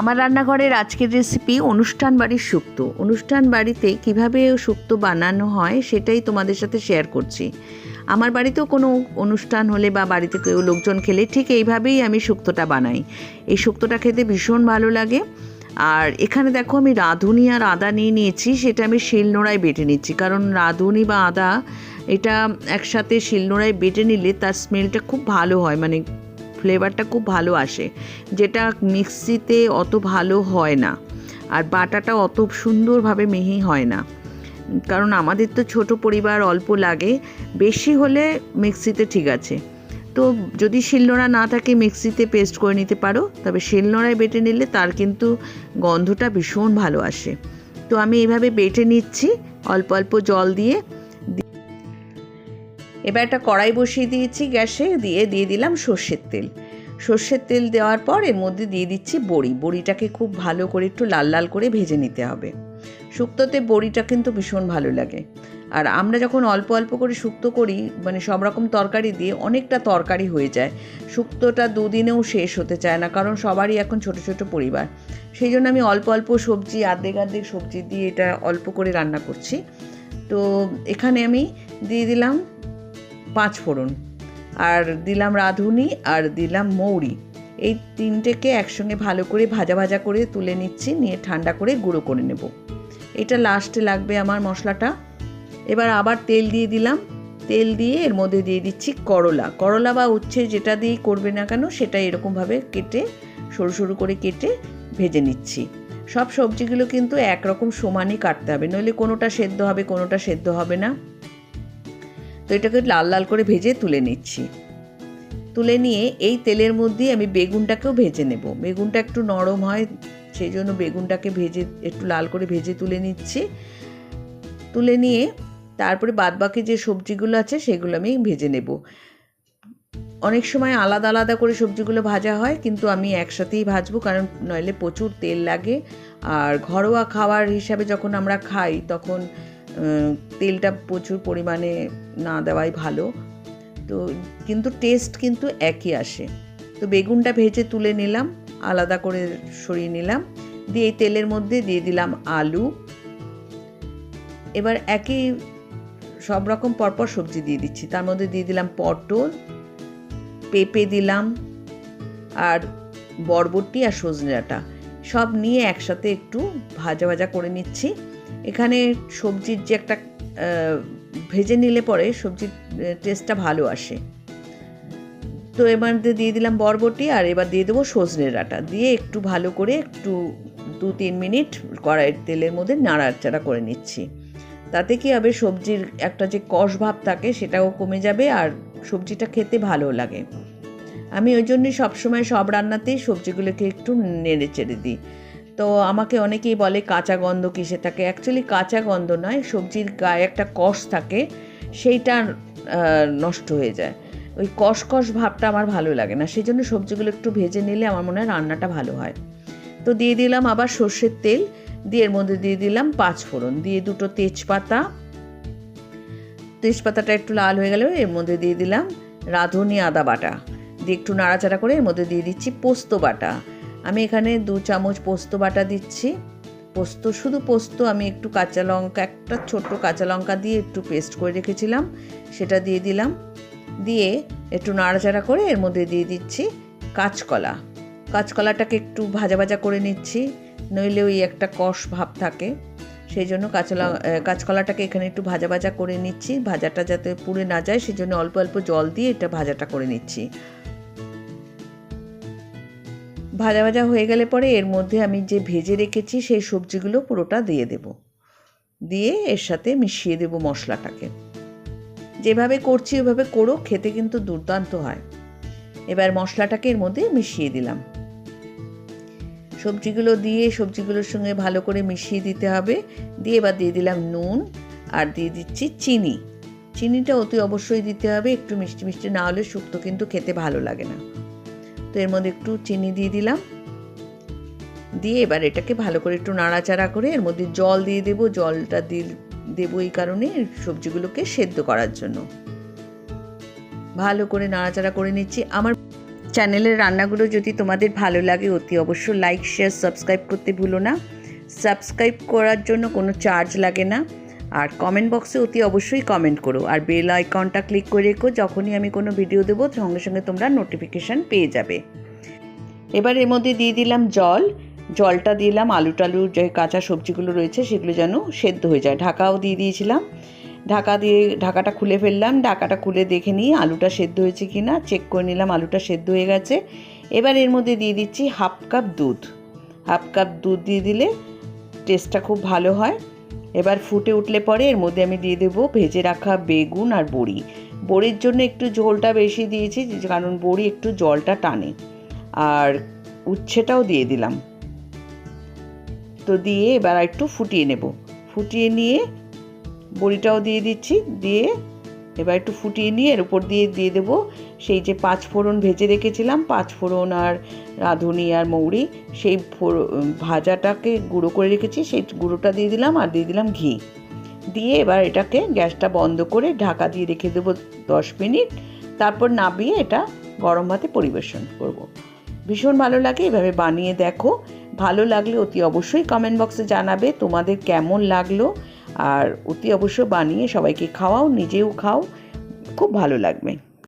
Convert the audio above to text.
আমার রান্নাঘরের আজকের রেসিপি অনুষ্ঠান বাড়ির শুক্তো। অনুষ্ঠান বাড়িতে কীভাবে শুক্তো বানানো হয় সেটাই তোমাদের সাথে শেয়ার করছি। আমার বাড়িতেও কোনো অনুষ্ঠান হলে বা বাড়িতে কেউ লোকজন খেলে ঠিক এইভাবেই আমি শুক্তোটা বানাই। এই শুক্তোটা খেতে ভীষণ ভালো লাগে। আর এখানে দেখো আমি রাঁধুনি আর আদা নিয়ে নিয়েছি, সেটা আমি শিলনোড়ায় বেটে নিচ্ছি। কারণ রাঁধুনি বা আদা এটা একসাথে শিলনোড়ায় বেটে নিলে তার স্মেলটা খুব ভালো হয়। মানে ফ্লেভারটা খুব ভালো আসে। যেটা মিক্সিতে অত ভালো হয় না। আর বাটাটা অত সুন্দরভাবে মিহি হয় না। কারণ আমাদের তো ছোট পরিবার, অল্প লাগে। বেশি হলে মিক্সিতে ঠিক আছে। তো যদি শিলনোড়া না থাকে, মিক্সিতে পেস্ট করে নিতে পারো। তবে শিলনোড়ায় বেটে নিলে তার কিন্তু গন্ধটা ভীষণ ভালো আসে। তো আমি এভাবে বেটে নিচ্ছি। অল্প অল্প জল দিয়ে এবার একটা কড়াই বসিয়ে দিয়েছি গ্যাসে, দিয়ে দিয়ে দিলাম সর্ষের তেল। সর্ষের তেল দেওয়ার পর এর মধ্যে দিয়ে দিচ্ছি বড়ি। বড়িটাকে খুব ভালো করে একটু লাল লাল করে ভেজে নিতে হবে। শুক্তোতে বড়িটা কিন্তু ভীষণ ভালো লাগে। আর আমরা যখন অল্প অল্প করে শুক্তো করি মানে সব রকম তরকারি দিয়ে অনেকটা তরকারি হয়ে যায়। শুক্তোটা দুদিনেও শেষ হতে চায় না, কারণ সবারই এখন ছোট ছোট পরিবার। সেই জন্য আমি অল্প অল্প সবজি, আর্ধেক আর্ধেক সবজি দিয়ে এটা অল্প করে রান্না করছি। তো এখানে আমি দিয়ে দিলাম পাঁচ ফোড়ন। আর দিলাম রাঁধুনি আর দিলাম মৌরি। এই তিনটেকে একসঙ্গে ভালো করে ভাজা ভাজা করে তুলে নিচ্ছি, নিয়ে ঠান্ডা করে গুঁড়ো করে নেব। এটা লাস্টে লাগবে আমার মশলাটা। এবার আবার তেল দিয়ে দিলাম। তেল দিয়ে এর মধ্যে দিয়ে দিচ্ছি করলা। করলা বা উচ্ছে যেটা দিয়েই করবে না কেন, সেটা এরকমভাবে কেটে, সরু সরু করে কেটে ভেজে নিচ্ছি। সব সবজিগুলো কিন্তু একরকম সমানই কাটতে হবে। নইলে কোনোটা সেদ্ধ হবে, কোনোটা সেদ্ধ হবে না। তো এটাকে লাল লাল করে ভেজে তুলে নিচ্ছি। তুলে নিয়ে এই তেলের মধ্যেই আমি বেগুনটাকেও ভেজে নেব। বেগুনটা একটু নরম হয়, সেই জন্য বেগুনটাকে ভেজে একটু লাল করে ভেজে তুলে নিচ্ছি। তুলে নিয়ে তারপরে বাদবাকি যে সবজিগুলো আছে, সেগুলো আমি ভেজে নেব। অনেক সময় আলাদা আলাদা করে সবজিগুলো ভাজা হয়, কিন্তু আমি একসাথেই ভাজবো, কারণ নইলে প্রচুর তেল লাগে। আর ঘরোয়া খাবার হিসাবে যখন আমরা খাই, তখন তেলটা প্রচুর পরিমাণে না দেওয়াই ভালো। তো কিন্তু টেস্ট কিন্তু একই আসে। তো বেগুনটা ভেজে তুলে নিলাম, আলাদা করে সরিয়ে নিলাম, দিয়ে এই তেলের মধ্যে দিয়ে দিলাম আলু। এবার একই সব রকম পরপর সবজি দিয়ে দিচ্ছি। তার মধ্যে দিয়ে দিলাম পটল, পেঁপে দিলাম, আর বরবটি আর সজনে সব নিয়ে একসাথে একটু ভাজা ভাজা করে নিচ্ছি। এখানে সবজির যে একটা ভেজে নিলে পরে সবজির টেস্টটা ভালো আসে। তো এবার দিয়ে দিলাম বরবটি আর এবার দিয়ে দেবো সজনে ডাঁটা দিয়ে একটু ভালো করে একটু দু তিন মিনিট কড়াইয়ের তেলের মধ্যে নাড়াচাড়া করে নিচ্ছি। তাতে কি হবে, সবজির একটা যে কষ ভাব থাকে সেটাও কমে যাবে আর সবজিটা খেতে ভালো লাগে। আমি ওই জন্যই সবসময় সব রান্নাতেই সবজিগুলোকে একটু নেড়ে চেড়ে দিই। তো আমাকে অনেকেই বলে কাঁচা গন্ধ কিসে থাকে? অ্যাকচুয়ালি কাঁচা গন্ধ নয়, সবজির গায়ে একটা কষ থাকে, সেইটা নষ্ট হয়ে যায়। ওই কষ কষ ভাবটা আমার ভালো লাগে না, সেই জন্য সবজিগুলো একটু ভেজে নিলে আমার মনে হয় রান্নাটা ভালো হয়। তো দিয়ে দিলাম আবার সর্ষের তেল, দিয়ে এর মধ্যে দিয়ে দিলাম পাঁচ ফোড়ন। দিয়ে দুটো তেজপাতা, তেজপাতাটা একটু লাল হয়ে গেলে এর মধ্যে দিয়ে দিলাম রাঁধুনি আদা বাটা। দিয়ে একটু নাড়াচাড়া করে এর মধ্যে দিয়ে দিচ্ছি পোস্ত বাটা। আমি এখানে দু চামচ পোস্ত বাটা দিচ্ছি। পোস্ত, শুধু পোস্ত, আমি একটু কাঁচা লঙ্কা, একটা ছোট্ট কাঁচা লঙ্কা দিয়ে একটু পেস্ট করে রেখেছিলাম, সেটা দিয়ে দিলাম। দিয়ে একটু নাড়াচাড়া করে এর মধ্যে দিয়ে দিচ্ছি কাঁচকলা। কাঁচকলাটাকে একটু ভাজা ভাজা করে নিচ্ছি, নইলে ওই একটা কষ ভাব থাকে। সেই জন্য কাঁচা কাঁচকলাটাকে এখানে একটু ভাজা ভাজা করে নিচ্ছি। ভাজাটা যাতে পুড়ে না যায় সেই জন্য অল্প অল্প জল দিয়ে এটা ভাজাটা করে নিচ্ছি। ভাজা ভাজা হয়ে গেলে পরে এর মধ্যে আমি যে ভেজে রেখেছি সেই সবজিগুলো পুরোটা দিয়ে দেব। দিয়ে এর সাথে মিশিয়ে দেব মশলাটাকে। যেভাবে করছি ওইভাবে করো খেতে কিন্তু দুর্দান্ত হয়। এবার মশলাটাকে এর মধ্যে মিশিয়ে দিলাম। সবজিগুলো দিয়ে সবজিগুলোর সঙ্গে ভালো করে মিশিয়ে দিতে হবে। দিয়ে এবার দিয়ে দিলাম নুন আর দিয়ে দিচ্ছি চিনি। চিনিটা অতি অবশ্যই দিতে হবে। একটু মিষ্টি মিষ্টি না হলে শুক্তো কিন্তু খেতে ভালো লাগে না। তো এর মধ্যে একটু চিনি দিয়ে দিলাম। দিয়ে এবার এটাকে ভালো করে একটু নাড়াচাড়া করে এর মধ্যে জল দিয়ে দেবো। জলটা দিয়ে দেবো এই কারণে সবজিগুলোকে সেদ্ধ করার জন্য। ভালো করে নাড়াচাড়া করে নিচ্ছি। আমার চ্যানেলের রান্নাগুলো যদি তোমাদের ভালো লাগে, অতি অবশ্য লাইক শেয়ার সাবস্ক্রাইব করতে ভুলো না। সাবস্ক্রাইব করার জন্য কোনো চার্জ লাগে না। আর কমেন্ট বক্সে অতি অবশ্যই কমেন্ট করো। আর বেল আইকনটা ক্লিক করে রেখো, যখনই আমি কোনো ভিডিও দেবো, সঙ্গে সঙ্গে তোমরা নোটিফিকেশান পেয়ে যাবে। এবার এর মধ্যে দিয়ে দিলাম জল। জলটা দিলাম আলু টালু যে কাঁচা সবজিগুলো রয়েছে, সেগুলো যেন সেদ্ধ হয়ে যায়। ঢাকাও দিয়ে দিয়েছিলাম। ঢাকা দিয়ে, ঢাকাটা খুলে ফেললাম। ঢাকাটা খুলে দেখে নিয়ে আলুটা সেদ্ধ হয়েছে কি না চেক করে নিলাম আলুটা সেদ্ধ হয়ে গেছে। এবার এর মধ্যে দিয়ে দিচ্ছি হাফ কাপ দুধ। হাফ কাপ দুধ দিয়ে দিলে টেস্টটা খুব ভালো হয়। এবার ফুটে উঠলে পরে এর মধ্যে আমি দিয়ে দেবো ভেজে রাখা বেগুন আর বড়ি। বড়ির জন্য একটু ঝোলটা বেশি দিয়েছি, কারণ বড়ি একটু জলটা টানে। আর উচ্ছেটাও দিয়ে দিলাম। তো দিয়ে এবার একটু ফুটিয়ে নেব। ফুটিয়ে নিয়ে বড়িটাও দিয়ে দিচ্ছি, দিয়ে এবার একটু ফুটিয়ে নিয়ে এর উপর দিয়ে দিয়ে দেবো সেই যে পাঁচ ফোড়ন ভেজে রেখেছিলাম, পাঁচ ফোড়ন আর রাঁধুনি আর মৌরি, সেই ভাজাটাকে গুঁড়ো করে রেখেছি, সেই গুঁড়োটা দিয়ে দিলাম আর দিয়ে দিলাম ঘি দিয়ে এবার এটাকে গ্যাসটা বন্ধ করে ঢাকা দিয়ে রেখে দেবো দশ মিনিট, তারপর নাবিয়ে এটা গরম ভাতে পরিবেশন করব। ভীষণ ভালো লাগে, এভাবে বানিয়ে দেখো ভালো লাগলে অতি অবশ্যই কমেন্ট বক্সে জানাবে, তোমাদের কেমন লাগল আর অতি অবশ্য বানিয়ে সবাইকে খাওয়াও নিজেও খাও। খুব ভালো লাগবে।